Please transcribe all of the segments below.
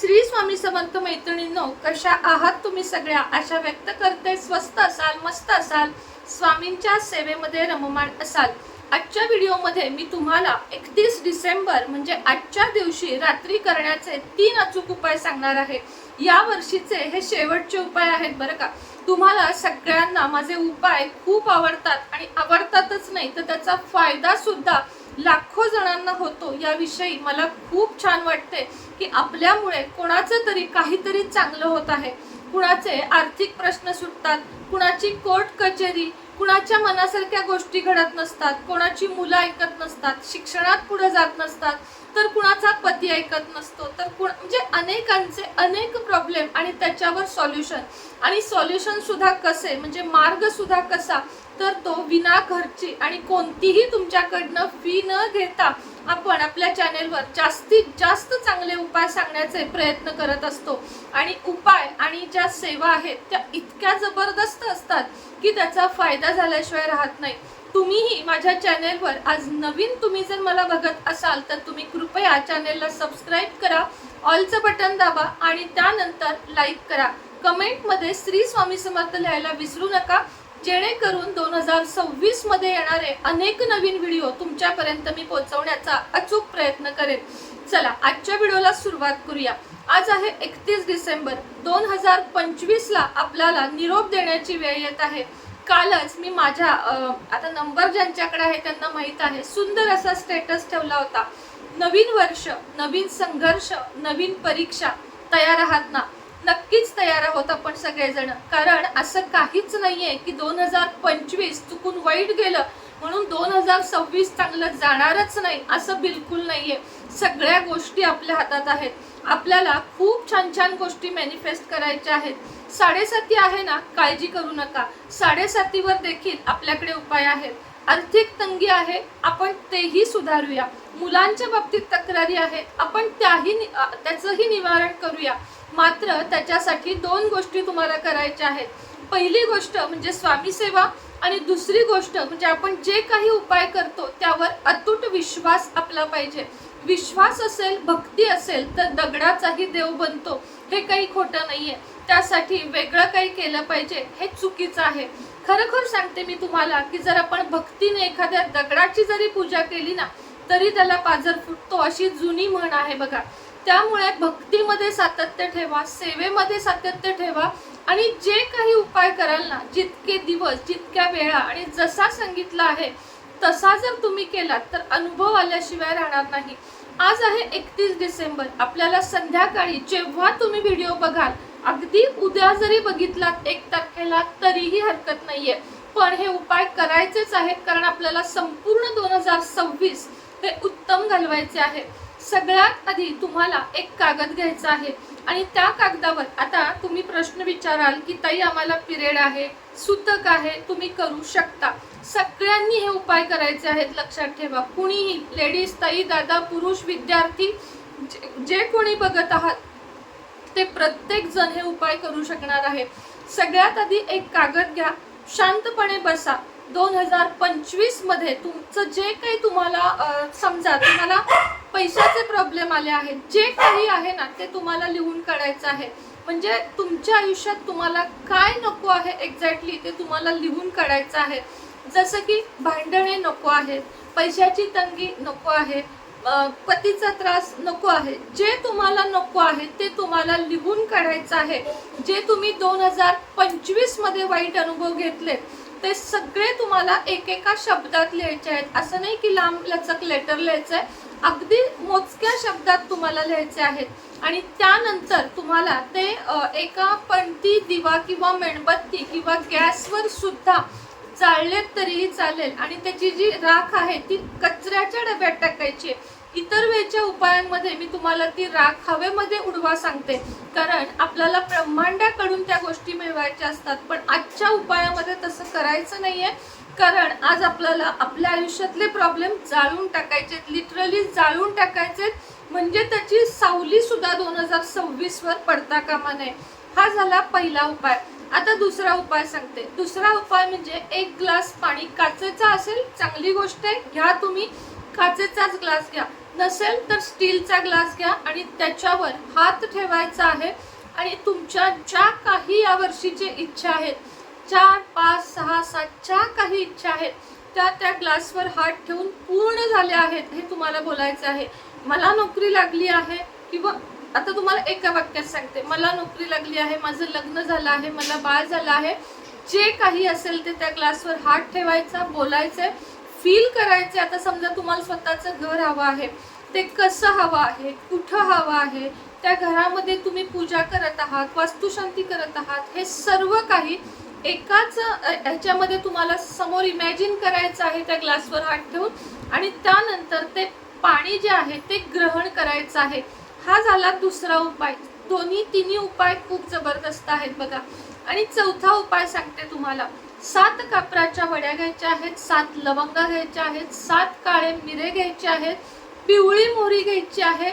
श्री स्वामी समर्थ मैत्रिणींनो कशा आहात तुम्ही सगळ्या? आशा व्यक्त करते. स्वस्त असाल मस्त असाल. स्वामींच्या सेवेमध्ये रममाण असाल. आजच्या व्हिडिओमध्ये मी तुम्हाला एकतीस डिसेंबर म्हणजे आजच्या दिवशी रात्री करण्याचे तीन अचूक उपाय सांगणार आहे. या वर्षीचे हे शेवटचे उपाय आहेत बरं का. तुम्हाला सगळ्यांना माझे उपाय खूप आवडतात आणि आवडतातच नाही तर त्याचा फायदा सुद्धा लाखो जणांना होतो. याविषयी मला खूप छान वाटते की आपल्यामुळे कोणाचं तरी काहीतरी चांगलं होत आहे. कुणाचे आर्थिक प्रश्न सुटतात कुणाची कोर्ट कचेरी कुणाच्या मनासारख्या गोष्टी घडत नसतात कोणाची मुलं ऐकत नसतात शिक्षणात पुढे जात नसतात तर कुणाचा पती ऐकत नसतो तर कुण म्हणजे अनेकांचे अनेक प्रॉब्लेम आणि त्याच्यावर सॉल्युशन आणि सॉल्युशन सुद्धा कसे? म्हणजे मार्ग सुद्धा कसा? तर तो विना खर्ची आणि कोणतीही तुमच्याकडनं फी न घेता आपण आपल्या चॅनेलवर जास्तीत जास्त चांगले उपाय सांगण्याचे प्रयत्न करत असतो. आणि उपाय आणि ज्या सेवा आहेत त्या इतक्या जबरदस्त असतात की त्याचा फायदा झाल्याशिवाय राहत नाही. तुम्हीही माझ्या चॅनेलवर आज नवीन तुम्ही जर मला बघत असाल तर तुम्ही कृपया चॅनेलला सबस्क्राईब करा ऑलचं बटन दाबा आणि त्यानंतर लाईक करा. कमेंटमध्ये श्री स्वामी समर्थ लिहायला विसरू नका. जेणेकरून दोन हजार सव्वीसमध्ये येणारे अनेक नवीन व्हिडिओ तुमच्यापर्यंत मी पोहोचवण्याचा अचूक प्रयत्न करेन. चला आजच्या व्हिडिओला सुरुवात करूया. आज आहे एकतीस डिसेंबर दोन हजार पंचवीस ला आपल्याला निरोप देण्याची वेळ येत आहे. कालच मी माझ्या आता नंबर ज्यांच्याकडे आहे त्यांना माहीत आहे. सुंदर असा स्टेटस ठेवला होता. नवीन वर्ष नवीन संघर्ष नवीन परीक्षा तयार आहात ना? नक्कीच तयार आहोत आपण सगळेजण. कारण असं काहीच नाहीये की दोन हजार पंचवीस चुकून वाईट गेलं म्हणून दोन हजार सव्वीस चांगलं जाणारच नाही असं बिलकुल नाहीये. सगळ्या गोष्टी आपल्या हातात आहेत. आपल्याला खूप छान छान गोष्टी मॅनिफेस्ट करायच्या आहेत. साडेसाती आहे ना काळजी करू नका. साडेसातीवर देखील आपल्याकडे उपाय आहेत. आर्थिक तंगी आहे आपण तेही सुधारूया. मुलांच्या बाबतीत तक्रारी आहे आपण त्याही त्याचंही निवारण करूया. मात्र त्याच्यासाठी दोन गोष्टी तुम्हाला करायच्या आहेत. पहिली गोष्ट म्हणजे स्वामी सेवा आणि दुसरी गोष्ट म्हणजे आपण जे काही उपाय करतो त्यावर अतूट विश्वास आपला पाहिजे. विश्वास असेल भक्ती असेल तर दगडाचाही देव बनतो. हे काही खोटं नाहीये. त्यासाठी वेगळं काही केलं पाहिजे हे चुकीचं आहे. खरोखर सांगते मी तुम्हाला की जर आपण भक्तीने एखाद्या दगडाची जरी पूजा केली ना तरी त्याला पाजर फुटतो अशी जुनी म्हण आहे बघा. त्यामुळे भक्तीमध्ये सातत्य ठेवा सेवेमध्ये सातत्य ठेवा आणि जे काही उपाय कराल ना जितके दिवस जितक्या वेळा आणि जसा सांगितला आहे तसा जर तुम्ही केलात तर अनुभव आल्याशिवाय राहणार नाही. आज आहे एकतीस डिसेंबर. आपल्याला संध्याकाळी जेव्हा तुम्ही व्हिडिओ बघाल अगदी उद्या जरी बघितलात एक तारखेला तरीही हरकत नाहीये. पण हे उपाय करायचेच आहेत कारण आपल्याला संपूर्ण दोन हजार सव्वीस हे उत्तम घालवायचे आहे. सगळ्यात आधी तुम्हाला एक कागद घ्यायचा आहे. आणि त्या कागदावर आता तुम्ही प्रश्न विचाराल की ताई आम्हाला पिरियड आहे सुतक आहे तुम्ही करू शकता. सगळ्यांनी हे उपाय करायचे आहेत लक्षात ठेवा. कुणीही लेडीज ताई दादा पुरुष विद्यार्थी जे- जे कोणी बघत आहात ते प्रत्येक जण हे उपाय करू शकणार आहे. सगळ्यात आधी एक कागद घ्या. शांतपणे बसा. दोन हजार पंचवीसमध्ये तुमचं जे काही तुम्हाला समजा तुम्हाला पैशाचे प्रॉब्लेम आले आहेत जे काही आहे ना ते तुम्हाला लिहून काढायचं आहे. म्हणजे तुमच्या आयुष्यात तुम्हाला काय नको आहे एक्झॅक्टली ते तुम्हाला लिहून काढायचं आहे. जसं की भांडणे नको आहेत पैशाची तंगी नको आहे पतीचा त्रास नको आहे जे तुम्हाला नको आहे ते तुम्हाला लिहून काढायचं आहे. जे तुम्ही दोन हजार पंचवीसमध्ये वाईट अनुभव घेतले ते सगळे तुम्हाला एकेका शब्दात लिहायचे आहेत. असं नाही की लांब लचक लेटर लिहायचं आहे अगदी मोजक्या शब्दात तुम्हाला लिहायचे आहेत. आणि त्यानंतर तुम्हाला ते एका पणती दिवा किंवा मेणबत्ती किंवा गॅसवर सुद्धा जाळलेत तरीही चालेल. आणि त्याची जी राख आहे ती कचऱ्याच्या डब्यात टाकायची आहे. इतर वेळच्या उपायांमध्ये मी तुम्हाला ती राख हवेमध्ये उडवा सांगते. कारण आपल्याला ब्रह्मांडाकडून त्या गोष्टी मिळवायच्या असतात. पण आजच्या उपायामध्ये तसं करायचं नाही आहे कारण आज आपल्याला आपल्या आयुष्यातले प्रॉब्लेम जाळून टाकायचे लिटरली जाळून टाकायचे म्हणजे त्याची सावली सुद्धा दोन हजार सव्वीस वर पडता कामा नये. हा झाला पहिला उपाय. आता दुसरा उपाय सांगते. दुसरा उपाय म्हणजे एक ग्लास पाणी काचेचा असेल चांगली गोष्ट आहे. घ्या तुम्ही. काचेचाच ग्लास घ्या. नसेल तर स्टीलचा ग्लास घ्या आणि त्याच्यावर हात ठेवायचा आहे. आणि तुमच्या ज्या काही यावर्षीचे इच्छा आहेत चार पाच सहा सात ज्या काही इच्छा आहेत त्या त्या ग्लासवर हात ठेवून पूर्ण झाल्या आहेत हे तुम्हाला बोलायचं आहे. मला नोकरी लागली आहे किंवा आता तुम्हाला एका वाक्यात सांगते. मला नोकरी लागली आहे माझं लग्न झालं आहे मला बाळ झालं आहे. जे काही असेल ते त्या ग्लासवर हात ठेवायचा बोलायचंय. फील करायचे आता समजा तुम्हाला स्वतःचं घर हवं आहे. ते कसं हवं आहे? कुठं हवं आहे? त्या घरामध्ये तुम्ही पूजा करत आहात वास्तुशांती करत आहात हे सर्व काही एकाच ह्याच्यामध्ये तुम्हाला समोर इमॅजिन करायचं आहे त्या ग्लासवर हात ठेवून. आणि त्यानंतर ते पाणी जे आहे ते ग्रहण करायचं आहे. हा झाला दुसरा उपाय. दोन्ही तिन्ही उपाय खूप जबरदस्त आहेत बघा. आणि चौथा उपाय सांगते तुम्हाला. सात कापराच्या वड्या घ्यायच्या आहेत सात लवंगा घ्यायच्या आहेत सात काळे मिरे घ्यायचे आहेत पिवळी मोरी घ्यायची आहे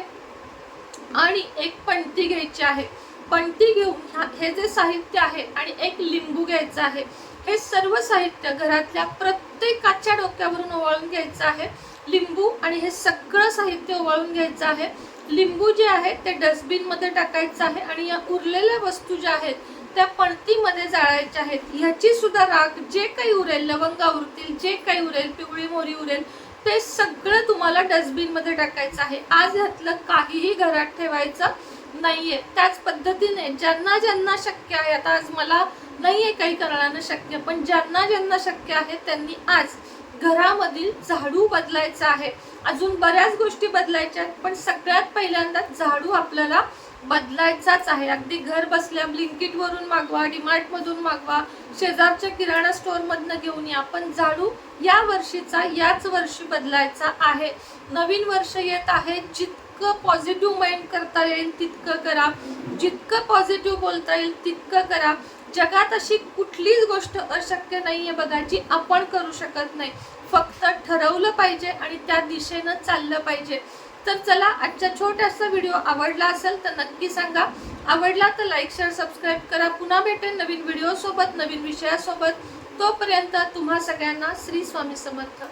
आणि एक पणती घ्यायची आहे. पणती घेऊन हे जे साहित्य आहे आणि एक लिंबू घ्यायचं आहे हे सर्व साहित्य घरातल्या प्रत्येकाच्या डोक्यावरून ओवाळून घ्यायचं आहे. लिंबू आणि हे सगळं साहित्य ओवाळून घ्यायचं आहे. लिंबू जे आहे ते डस्टबिनमध्ये टाकायचं आहे आणि या उरलेल्या वस्तू ज्या आहेत त्या पणतीमध्ये जाळायच्या आहेत. ह्याची सुद्धा राख जे काही उरेल लवंगा उरतील जे काही उरेल पिवळी मोरी उरेल ते सगळं तुम्हाला डस्टबिनमध्ये टाकायचं आहे. आज ह्यातलं काहीही घरात ठेवायचं नाहीये. त्याच पद्धतीने ज्यांना ज्यांना शक्य आहे आता आज मला नाहीये काही कारणानं शक्य पण ज्यांना ज्यांना शक्य आहे त्यांनी आज घरामधील झाडू बदलायचं आहे. अजून बऱ्याच गोष्टी बदलायच्या आहेत पण सगळ्यात पहिल्यांदा झाडू आपल्याला बदलायचाच आहे. अगदी घर बसल्या ब्लिंकिट वरून मागवा डीमार्ट मधून मागवा शेजारच्या किराणा स्टोअरमधनं घेऊन या. पण झाडू या वर्षीचा याच वर्षी बदलायचा आहे. नवीन वर्ष येत आहे. जितकं पॉझिटिव्ह माइंड करता येईल तितकं करा. जितकं पॉझिटिव्ह बोलता येईल तितकं करा. जगात अशी कुठलीच गोष्ट अशक्य नाहीये बघा जी आपण करू शकत नाही. फक्त ठरवलं पाहिजे आणि त्या दिशेनं चाललं पाहिजे. तर चला आजच्या छोट्यासा व्हिडिओ आवडला असेल तर नक्की सांगा. आवडला तर लाईक शेअर सबस्क्राईब करा. पुन्हा भेटेन नवीन व्हिडिओसोबत नवीन विषयासोबत. तोपर्यंत तुम्हा सगळ्यांना श्री स्वामी समर्थ.